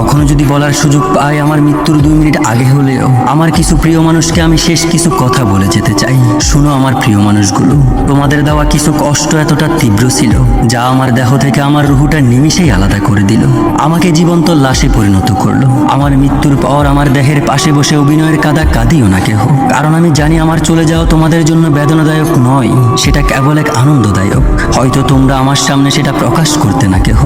কখনো যদি বলার সুযোগ পাই, আমার মৃত্যুর দুই মিনিট আগে হলেও আমার কিছু প্রিয় মানুষকে আমি শেষ কিছু কথা বলে যেতে চাই। শুনো আমার প্রিয় মানুষগুলো, তোমাদের দেওয়া কিছু কষ্ট এতটা তীব্র ছিল, যা আমার দেহ থেকে আমার রুহুটা নিমিষেই আলাদা করে দিল। আমাকে জীবন্ত লাশে পরিণত করল। আমার মৃত্যুর পর আমার দেহের পাশে বসে অভিনয়ের কাদা কাঁদিও না কেহ। কারণ আমি জানি আমার চলে যাওয়া তোমাদের জন্য বেদনাদায়ক নয়, সেটা কেবল এক আনন্দদায়ক। হয়তো তোমরা আমার সামনে সেটা প্রকাশ করতে না কেহ।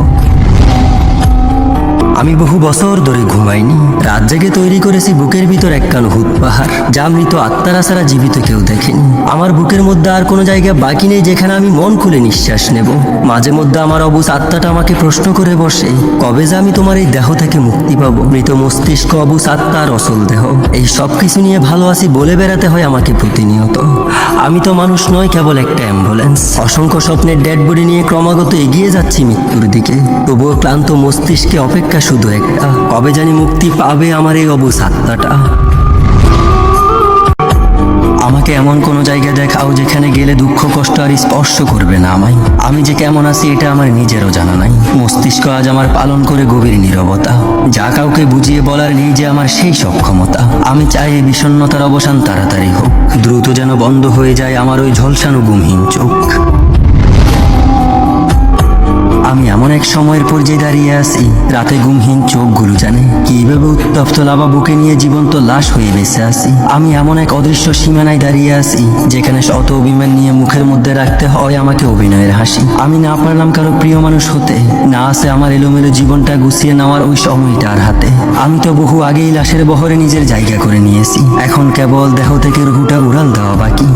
আমি বহু বছর ধরে ঘুমাইনি। রাত জেগে তৈরি করেছি বুকের ভিতর একখান হুত পাহাড়, যা মৃত আত্মারা ছাড়া জীবিত কেউ দেখেনি। আমার বুকের মধ্যে আর কোনো জায়গা বাকি নেই যেখানে আমি মন খুলে নিঃশ্বাস নেব। মাঝে মধ্যে আমার অবুজ আত্মাটা আমাকে প্রশ্ন করে বসে, কবে যে আমি তোমার এই দেহ থেকে মুক্তি পাবো? মৃত মস্তিষ্ক, অবুজ আত্মা আর অসল দেহ। এই সব কিছু নিয়ে ভালো আছি বলে বেড়াতে হয় আমাকে প্রতিনিয়ত। আমি তো মানুষ নয় কেবল একটা অ্যাম্বুলেন্স। অসংখ্য স্বপ্নের ডেড বডি নিয়ে ক্রমাগত এগিয়ে যাচ্ছি মৃত্যুর দিকে। তবুও ক্লান্ত মস্তিষ্কে অপেক্ষা শুধু একটা। কবে জানি মুক্তি পাবে আমার এই আত্মাটা আমাকে এমন কোনো জায়গায় দেখাও যেখানে গেলে দুঃখ, কষ্ট আর স্পর্শ করবে না আমায়। আমি যে কেমন আছি এটা আমার নিজেরও জানা নাই। মস্তিষ্ক আজ আমার পালন করে গভীর নীরবতা। যা কাউকে বুঝিয়ে বলার নেই যে আমার সেই সক্ষমতা। আমি চাই এই বিষণ্ণতার অবসান তাড়াতাড়ি হোক। দ্রুত যেন বন্ধ হয়ে যায় আমার ওই ঝলসানো গুমহীন চোখ। আমি এমন এক সময়ের পর্যায়ে দাঁড়িয়ে আছি, রাতে ঘুমহীন চোখগুলো জানে কীভাবে উত্তপ্ত লাভা বুকে নিয়ে জীবন্ত লাশ হয়ে বেঁচে আছি। আমি এমন এক অদৃশ্য সীমানায় দাঁড়িয়ে আছি, যেখানে শত অভিমান নিয়ে মুখের মধ্যে রাখতে হয় আমাকে অভিনয়ের হাসি। আমি না পারলাম কারও প্রিয় মানুষ হতে, না আছে আমার এলোমেলো জীবনটা গুছিয়ে নেওয়ার ওই সময়টা আর হাতে। আমি তো বহু আগেই লাশের বহরে নিজের জায়গা করে নিয়েছি, এখন কেবল দেহ থেকে রুহুটা উড়াল দেওয়া বাকি।